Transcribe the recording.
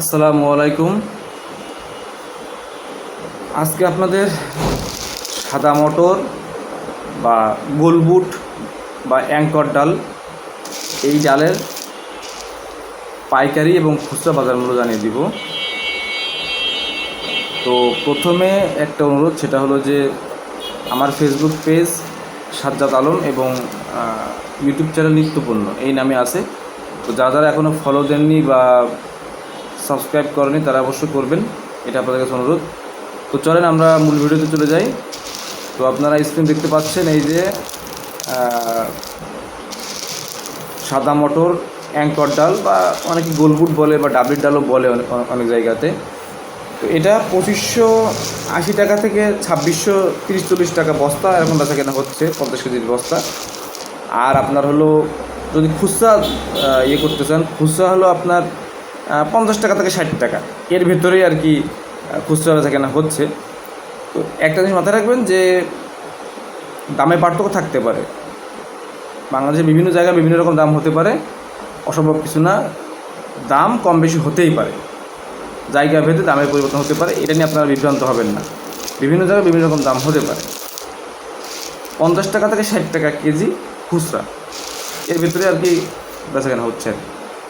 আসসালামু আলাইকুম। আজকে আপনাদের সাদা মটর বা গোলবুট বা অ্যাঙ্কর ডাল, এই ডালের পাইকারি এবং খুচরা বাজার মূল্য জানিয়ে দিব। তো প্রথমে একটা অনুরোধ, সেটা হলো যে আমার ফেসবুক পেজ সাজ্জাদ আলম এবং ইউটিউব চ্যানেল নিত্যপূর্ণ, এই নামে আছে। তো যারা যারা এখনও ফলো দেননি বা সাবস্ক্রাইব করেনি, তারা অবশ্যই করবেন। এটা আপনাদের কাছে অনুরোধ। তো চলেন আমরা মূল ভিডিওতে চলে যাই। তো আপনারা স্ক্রিন দেখতে পাচ্ছেন এই যে সাদা মটর, অ্যাঙ্কর ডাল বা অনেকে গোলবুট বলে বা ডাবলির ডালও বলে অনেক জায়গাতে। তো এটা পঁচিশশো আশি টাকা থেকে ছাব্বিশশো তিরিশ চল্লিশ টাকা বস্তা এখন বেচা কেনা হচ্ছে, পঞ্চাশ কেজির বস্তা। আর আপনার হলো, যদি খুচরা ইয়ে করতে চান, খুচরা হলো আপনার পঞ্চাশ টাকা থেকে ষাট টাকা। এর ভেতরেই আর কি খুচরা বেচা কেনা হচ্ছে। তো একটা জিনিস মাথায় রাখবেন যে, দামে পার্থক্য থাকতে পারে। বাংলাদেশের বিভিন্ন জায়গায় বিভিন্ন রকম দাম হতে পারে। অসম্ভব কিছু না, দাম কম বেশি হতেই পারে। জায়গা ভেদে দামের পরিবর্তন হতে পারে, এটা নিয়ে আপনারা বিভ্রান্ত হবেন না। বিভিন্ন জায়গায় বিভিন্ন রকম দাম হতে পারে। পঞ্চাশ টাকা থেকে ষাট টাকা কেজি খুচরা। এর ভিতরে আর কি বেচাকেনা হচ্ছে। আর কি।